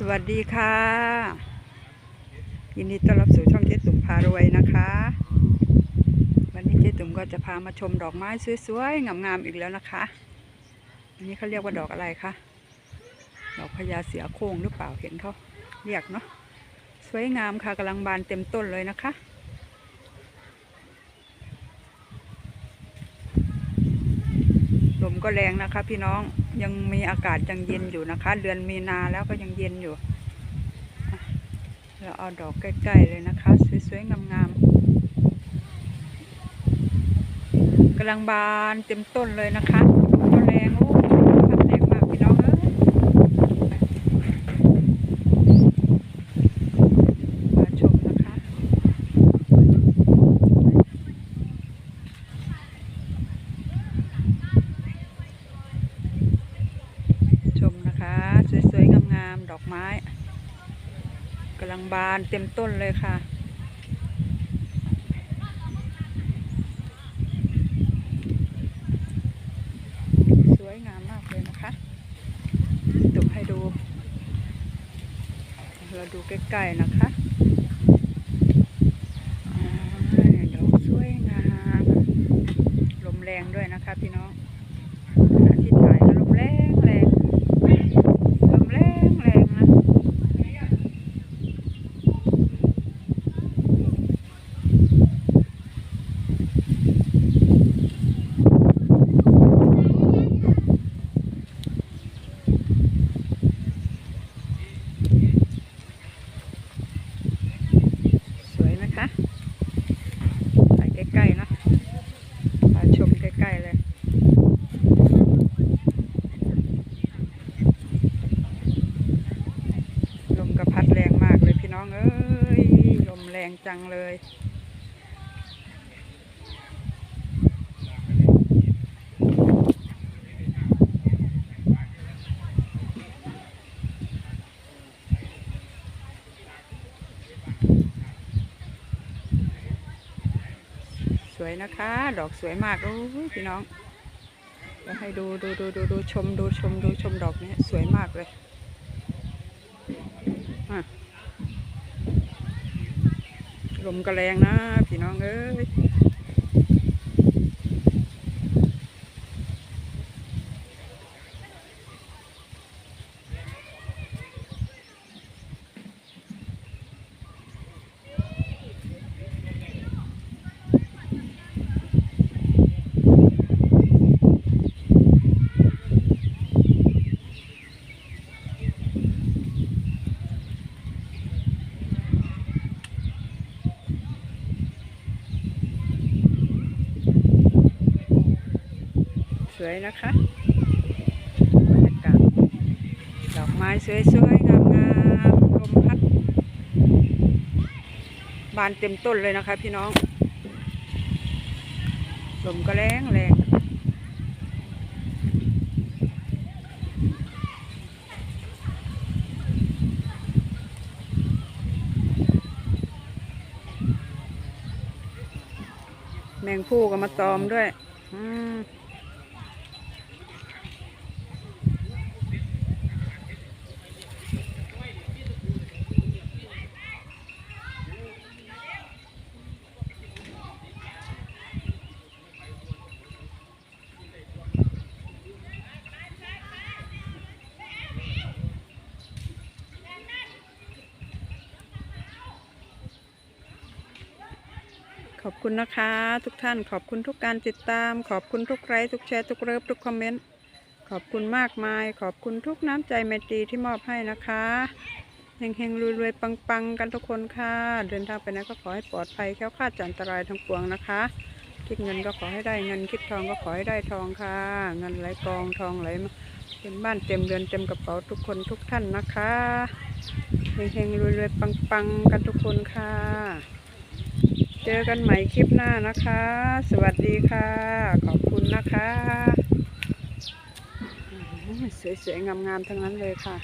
สวัสดีค่ะ ยินดีต้อนรับสู่ช่องเจ๊ตุ่มพารวยนะคะ วันนี้เจ๊ตุ่มก็จะพามาชมดอกไม้สวยๆงามๆอีกแล้วนะคะ อันนี้เขาเรียกว่าดอกอะไรคะดอกพญาเสือโคร่งหรือเปล่าเห็นเขาเรียกเนาะสวยงามค่ะกำลังบานเต็มต้นเลยนะคะลมก็แรงนะคะพี่น้อง ยังมีอากาศยังเย็นอยู่นะคะ เดือนมีนาแล้วก็ยังเย็นอยู่ เราเอาดอกใกล้ๆเลยนะคะ สวยๆ งามๆกำลังบานเต็มต้นเลยนะคะก็แรงโอ้พัดแรงมากพี่น้องเอ้ยมาชมนะคะ ชมนะคะ สวยๆงามๆด อกไม้กำลังบานเต็มต้นเลยค่ะ สวยงามมากเลยนะคะตุกให้ดู เราดูใกล้ ๆ นะคะสวยงามลมแรงด้วยนะคะพี่น้องขณะที่ถ่ายก็ลมแรงแรงลมแรงแรงนะ สวยนะคะถ่ายใกล้ๆนะถ่ายชมใกล้ๆเลย ลมกระพัดแรงมากเลยพี่น้องเอ้ย ลม แรงจังเลย สวยนะคะ ดอกสวยมากโอ้พี่น้องเดี๋ยวให้ดูดูดูดูดูชมดูชมดูชมดอกนี้สวยมากเลยอะ ลมก็แรงนะ พี่น้องเอ้ยส วยนะคะบรรยากาศดอกไม้สวยๆงามๆลมพัดบานเต็มต้นเลยนะคะ พี่น้องลมก็แรงแรงแมงผู้ก็มาตอมด้วย อืม ขอบคุณนะคะ ทุกท่านขอบคุณทุกการติดตาม ขอบคุณทุกไลค์ทุกแชร์ทุกเลิฟทุกคอมเมนต์ขอบคุณมากมาย ขอบคุณทุกน้ำใจไมตรีที่มอบให้นะคะเฮงๆรวยๆปังๆ กันทุกคนค่ะ เดินทางไปไหนก็ขอให้ปลอดภัยแค้วคลาดจากอันตรายทั้งปวงนะคะคิดเงินก็ขอให้ได้เงินคิดทองก็ขอให้ได้ทองค่ะ เงินไหลกองทองไหลมาเป็นบ้านเต็มเรือนเต็มกระเป๋าทุกคนทุกท่านนะคะเฮงๆรวยๆปังๆ กันทุกคนค่ะ เจอกันใหม่คลิปหน้านะคะ สวัสดีค่ะ ขอบคุณนะคะสวยๆงามๆทั้งนั้นเลยค่ะ